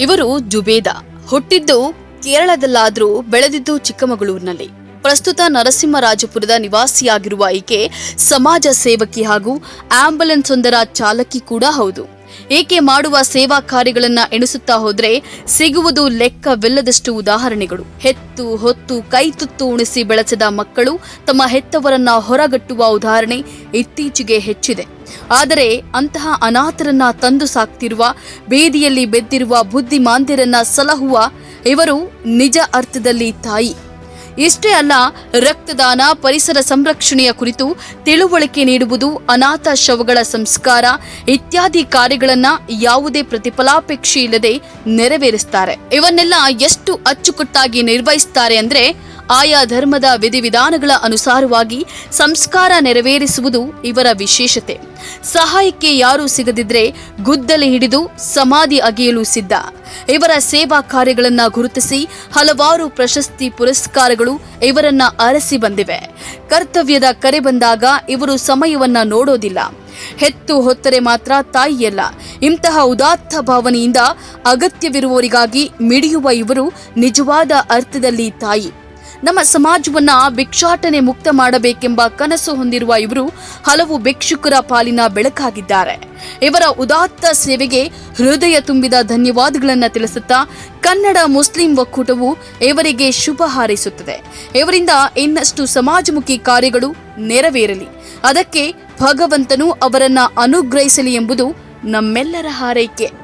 ಇವರು ಜುಬೇದ. ಹುಟ್ಟಿದ್ದು ಕೇರಳದಲ್ಲಾದರೂ ಬೆಳೆದಿದ್ದು ಚಿಕ್ಕಮಗಳೂರಿನಲ್ಲಿ. ಪ್ರಸ್ತುತ ನರಸಿಂಹರಾಜಪುರದ ನಿವಾಸಿಯಾಗಿರುವ ಈಕೆ ಸಮಾಜ ಸೇವಕಿ ಹಾಗೂ ಆಂಬ್ಯುಲೆನ್ಸ್ ಒಂದರ ಚಾಲಕಿ ಕೂಡ ಹೌದು. ಈಕೆ ಮಾಡುವ ಸೇವಾ ಕಾರ್ಯಗಳನ್ನ ಎಣಿಸುತ್ತಾ ಹೋದ್ರೆ ಸಿಗುವುದು ಲೆಕ್ಕವಿಲ್ಲದಷ್ಟು ಉದಾಹರಣೆಗಳು. ಹೆತ್ತು, ಹೊತ್ತು, ಕೈ ತುತ್ತು ಉಣಿಸಿ ಬೆಳೆಸಿದ ಮಕ್ಕಳು ತಮ್ಮ ಹೆತ್ತವರನ್ನ ಹೊರಗಟ್ಟುವ ಉದಾಹರಣೆ ಇತ್ತೀಚೆಗೆ ಹೆಚ್ಚಿದೆ. ಆದರೆ ಅಂತಹ ಅನಾಥರನ್ನ ತಂದು ಸಾಕ್ತಿರುವ, ಬೀದಿಯಲ್ಲಿ ಬೆದ್ದಿರುವ ಬುದ್ಧಿಮಾಂದ್ಯರನ್ನ ಸಲಹುವ ಇವರು ನಿಜ ಅರ್ಥದಲ್ಲಿ ತಾಯಿ. ಇಷ್ಟೇ ಅಲ್ಲ, ರಕ್ತದಾನ, ಪರಿಸರ ಸಂರಕ್ಷಣೆಯ ಕುರಿತು ತಿಳುವಳಿಕೆ ನೀಡುವುದು ಅನಾಥ ಶವಗಳ ಸಂಸ್ಕಾರ ಇತ್ಯಾದಿ ಕಾರ್ಯಗಳನ್ನ ಯಾವುದೇ ಪ್ರತಿಫಲಾಪೇಕ್ಷೆ ಇಲ್ಲದೆ ನೆರವೇರಿಸ್ತಾರೆ. ಇವನ್ನೆಲ್ಲ ಎಷ್ಟು ಅಚ್ಚುಕಟ್ಟಾಗಿ ನಿರ್ವಹಿಸ್ತಾರೆ ಅಂದ್ರೆ ಆಯಾ ಧರ್ಮದ ವಿಧಿವಿಧಾನಗಳ ಅನುಸಾರವಾಗಿ ಸಂಸ್ಕಾರ ನೆರವೇರಿಸುವುದು ಇವರ ವಿಶೇಷತೆ. ಸಹಾಯಕ್ಕೆ ಯಾರೂ ಸಿಗದಿದ್ರೆ ಗುದ್ದಲಿ ಹಿಡಿದು ಸಮಾಧಿ ಅಗೆಯಲು ಸಿದ್ಧ. ಇವರ ಸೇವಾ ಕಾರ್ಯಗಳನ್ನ ಗುರುತಿಸಿ ಹಲವಾರು ಪ್ರಶಸ್ತಿ ಪುರಸ್ಕಾರಗಳು ಇವರನ್ನ ಅರಸಿ ಬಂದಿವೆ. ಕರ್ತವ್ಯದ ಕರೆ ಬಂದಾಗ ಇವರು ಸಮಯವನ್ನ ನೋಡೋದಿಲ್ಲ. ಹೆತ್ತು ಹೊತ್ತರೆ ಮಾತ್ರ ತಾಯಿಯಲ್ಲ. ಇಂತಹ ಉದಾತ್ತ ಭಾವನೆಯಿಂದ ಅಗತ್ಯವಿರುವವರಿಗಾಗಿ ಮಿಡಿಯುವ ಇವರು ನಿಜವಾದ ಅರ್ಥದಲ್ಲಿ ತಾಯಿ. ನಮ್ಮ ಸಮಾಜವನ್ನ ಭಿಕ್ಷಾಟನೆ ಮುಕ್ತ ಮಾಡಬೇಕೆಂಬ ಕನಸು ಹೊಂದಿರುವ ಇವರು ಹಲವು ಭಿಕ್ಷುಕರ ಪಾಲಿನ ಬೆಳಕಾಗಿದ್ದಾರೆ. ಇವರ ಉದಾತ್ತ ಸೇವೆಗೆ ಹೃದಯ ತುಂಬಿದ ಧನ್ಯವಾದಗಳನ್ನು ತಿಳಿಸುತ್ತಾ ಕನ್ನಡ ಮುಸ್ಲಿಂ ಒಕ್ಕೂಟವು ಇವರಿಗೆ ಶುಭ ಹಾರೈಸುತ್ತದೆ. ಇವರಿಂದ ಇನ್ನಷ್ಟು ಸಮಾಜಮುಖಿ ಕಾರ್ಯಗಳು ನೆರವೇರಲಿ. ಅದಕ್ಕೆ ಭಗವಂತನು ಅವರನ್ನ ಅನುಗ್ರಹಿಸಲಿ ಎಂಬುದು ನಮ್ಮೆಲ್ಲರ ಹಾರೈಕೆ.